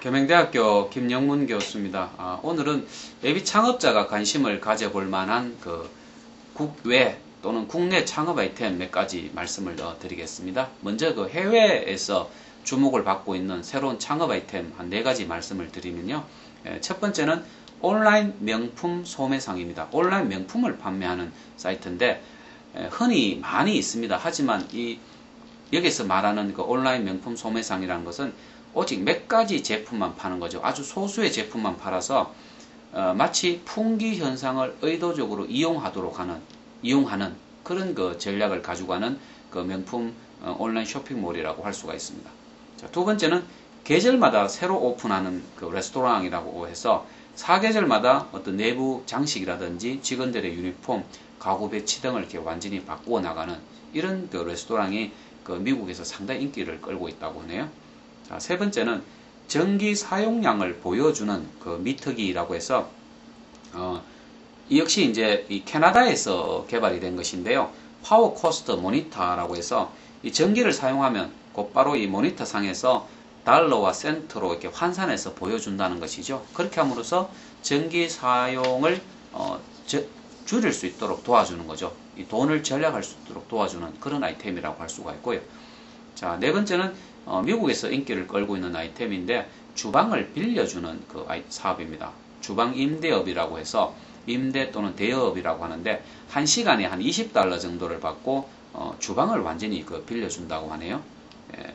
겸행대학교 김영문 교수입니다. 아, 오늘은 예비 창업자가 관심을 가져볼 만한 그 국외 또는 국내 창업 아이템 몇 가지 말씀을 드리겠습니다. 먼저 그 해외에서 주목을 받고 있는 새로운 창업 아이템 한 네 가지 말씀을 드리면요. 예, 첫 번째는 온라인 명품 소매상입니다. 온라인 명품을 판매하는 사이트인데 예, 흔히 많이 있습니다. 하지만 이 여기서 말하는 그 온라인 명품 소매상이라는 것은 오직 몇 가지 제품만 파는 거죠. 아주 소수의 제품만 팔아서 어, 마치 풍기 현상을 의도적으로 이용하도록 하는 이용하는 그런 그 전략을 가지고 가는 그 명품 어, 온라인 쇼핑몰이라고 할 수가 있습니다. 자, 두 번째는 계절마다 새로 오픈하는 그 레스토랑이라고 해서 사계절마다 어떤 내부 장식이라든지 직원들의 유니폼, 가구 배치 등을 이렇게 완전히 바꾸어 나가는 이런 그 레스토랑이 그 미국에서 상당히 인기를 끌고 있다고 하네요. 자, 세 번째는 전기 사용량을 보여주는 그 미터기라고 해서 어, 이 역시 이제 이 캐나다에서 개발이 된 것인데요. 파워 코스트 모니터라고 해서 이 전기를 사용하면 곧바로 이 모니터 상에서 달러와 센트로 이렇게 환산해서 보여준다는 것이죠. 그렇게 함으로써 전기 사용을 어, 저, 줄일 수 있도록 도와주는 거죠. 이 돈을 절약할 수 있도록 도와주는 그런 아이템이라고 할 수가 있고요. 자, 네 번째는 어, 미국에서 인기를 끌고 있는 아이템인데 주방을 빌려주는 그 사업입니다. 주방 임대업이라고 해서 임대 또는 대여업이라고 하는데 한 시간에 한 20달러 정도를 받고 어, 주방을 완전히 그 빌려준다고 하네요. 예,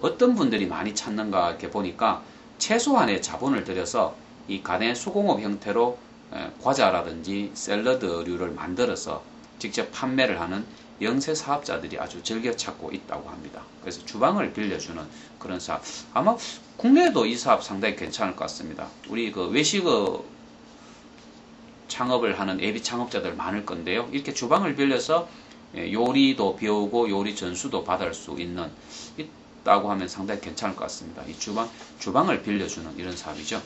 어떤 분들이 많이 찾는가 이렇게 보니까 최소한의 자본을 들여서 이 가내 수공업 형태로 예, 과자라든지 샐러드류를 만들어서 직접 판매를 하는 영세 사업자들이 아주 즐겨 찾고 있다고 합니다. 그래서 주방을 빌려주는 그런 사업. 아마 국내에도 이 사업 상당히 괜찮을 것 같습니다. 우리 그 외식 창업을 하는 예비 창업자들 많을 건데요. 이렇게 주방을 빌려서 예, 요리도 배우고 요리 전수도 받을 수 있는 있다고 하면 상당히 괜찮을 것 같습니다. 이 주방 주방을 빌려주는 이런 사업이죠.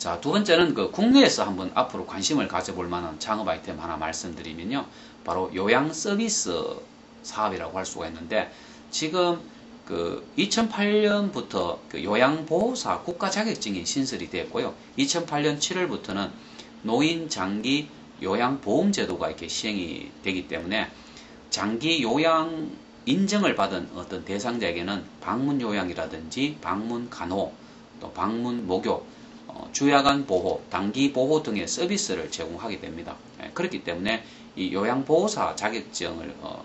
자, 두 번째는 그 국내에서 한번 앞으로 관심을 가져볼 만한 창업 아이템 하나 말씀드리면요. 바로 요양 서비스 사업이라고 할 수가 있는데 지금 그 2008년부터 그 요양보호사 국가 자격증이 신설이 됐고요. 2008년 7월부터는 노인 장기 요양보험 제도가 이렇게 시행이 되기 때문에 장기 요양 인정을 받은 어떤 대상자에게는 방문 요양이라든지 방문 간호, 또 방문 목욕, 어, 주야간 보호, 단기 보호 등의 서비스를 제공하게 됩니다. 예, 그렇기 때문에 이 요양보호사 자격증을 어,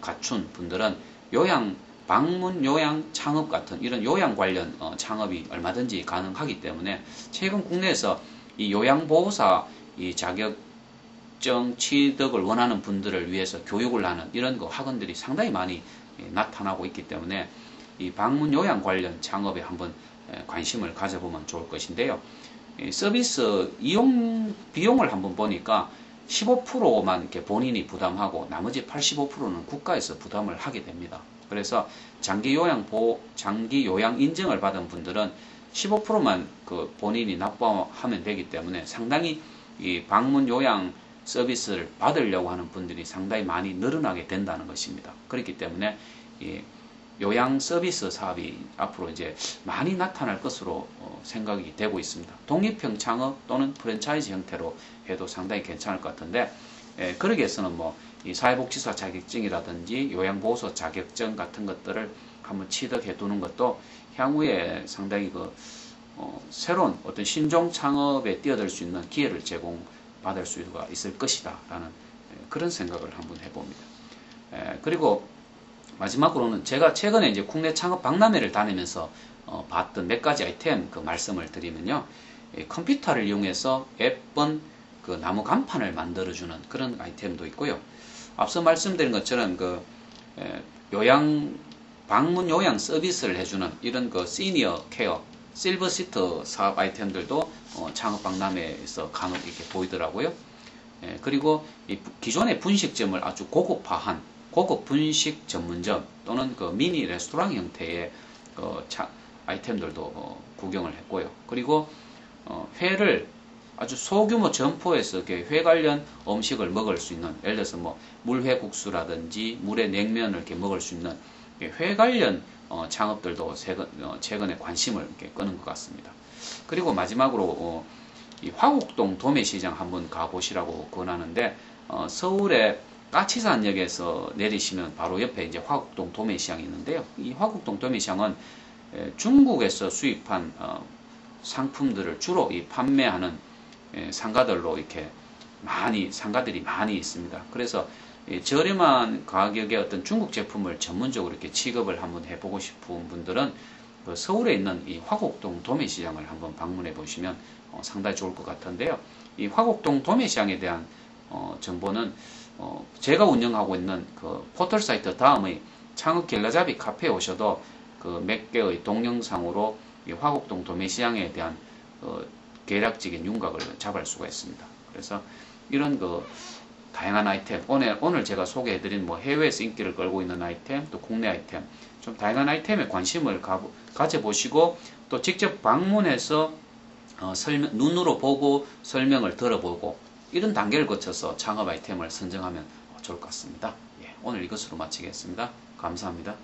갖춘 분들은 요양 방문 요양 창업 같은 이런 요양 관련 어, 창업이 얼마든지 가능하기 때문에 최근 국내에서 이 요양보호사 이 자격증 취득을 원하는 분들을 위해서 교육을 하는 이런 그 학원들이 상당히 많이 예, 나타나고 있기 때문에 이 방문 요양 관련 창업에 한번 예, 관심을 가져보면 좋을 것인데요. 서비스 이용 비용을 한번 보니까 15%만 이렇게 본인이 부담하고 나머지 85%는 국가에서 부담을 하게 됩니다. 그래서 장기 요양 보 장기 요양 인증을 받은 분들은 15%만 그 본인이 납부하면 되기 때문에 상당히 이 방문 요양 서비스를 받으려고 하는 분들이 상당히 많이 늘어나게 된다는 것입니다. 그렇기 때문에 이 요양 서비스 사업이 앞으로 이제 많이 나타날 것으로 어, 생각이 되고 있습니다. 독립형 창업 또는 프랜차이즈 형태로 해도 상당히 괜찮을 것 같은데 예, 그러기 위해서는 뭐 이 사회복지사 자격증이라든지 요양보호소 자격증 같은 것들을 한번 취득해 두는 것도 향후에 상당히 그 어, 새로운 어떤 신종 창업에 뛰어들 수 있는 기회를 제공받을 수가 있을 것이다 라는 예, 그런 생각을 한번 해봅니다. 예, 그리고 마지막으로는 제가 최근에 이제 국내 창업 박람회를 다니면서 어, 봤던 몇 가지 아이템 그 말씀을 드리면요. 컴퓨터를 이용해서 예쁜 그 나무 간판을 만들어주는 그런 아이템도 있고요. 앞서 말씀드린 것처럼 그 에, 요양 방문 요양 서비스를 해주는 이런 그 시니어 케어 실버 시트 사업 아이템들도 어, 창업 박람회에서 간혹 이렇게 보이더라고요. 에, 그리고 이 기존의 분식점을 아주 고급화한 고급 분식 전문점 또는 그 미니 레스토랑 형태의 그 차, 아이템들도 어, 구경을 했고요. 그리고 어, 회를 아주 소규모 점포에서 회 관련 음식을 먹을 수 있는 예를 들어서 뭐 물회국수라든지 물에 냉면을 이렇게 먹을 수 있는 회 관련 어, 창업들도 최근, 어, 최근 에 관심을 이렇게 끄는 것 같습니다. 그리고 마지막으로 어, 이 화곡동 도매시장 한번 가보시라고 권하는데 어, 서울의 까치산역에서 내리시면 바로 옆에 이제 화곡동 도매시장이 있는데요. 이 화곡동 도매시장은 에, 중국에서 수입한 어, 상품들을 주로 이 판매하는 에, 상가들로 이렇게 많이 상가들이 많이 있습니다. 그래서 이 저렴한 가격의 어떤 중국 제품을 전문적으로 이렇게 취급을 한번 해보고 싶은 분들은 그 서울에 있는 이 화곡동 도매시장을 한번 방문해 보시면 어, 상당히 좋을 것 같은데요. 이 화곡동 도매시장에 대한 어, 정보는 어, 제가 운영하고 있는 그 포털 사이트 다음의 창업 길라잡이 카페에 오셔도 그 몇 개의 동영상으로 이 화곡동 도매 시장에 대한 어, 계략적인 윤곽을 잡을 수가 있습니다. 그래서 이런 그 다양한 아이템 오늘 오늘 제가 소개해드린 뭐 해외에서 인기를 끌고 있는 아이템 또 국내 아이템 좀 다양한 아이템에 관심을 가, 가져보시고 또 직접 방문해서 어, 설명, 눈으로 보고 설명을 들어보고 이런 단계를 거쳐서 창업 아이템을 선정하면 좋을 것 같습니다. 예, 오늘 이것으로 마치겠습니다. 감사합니다.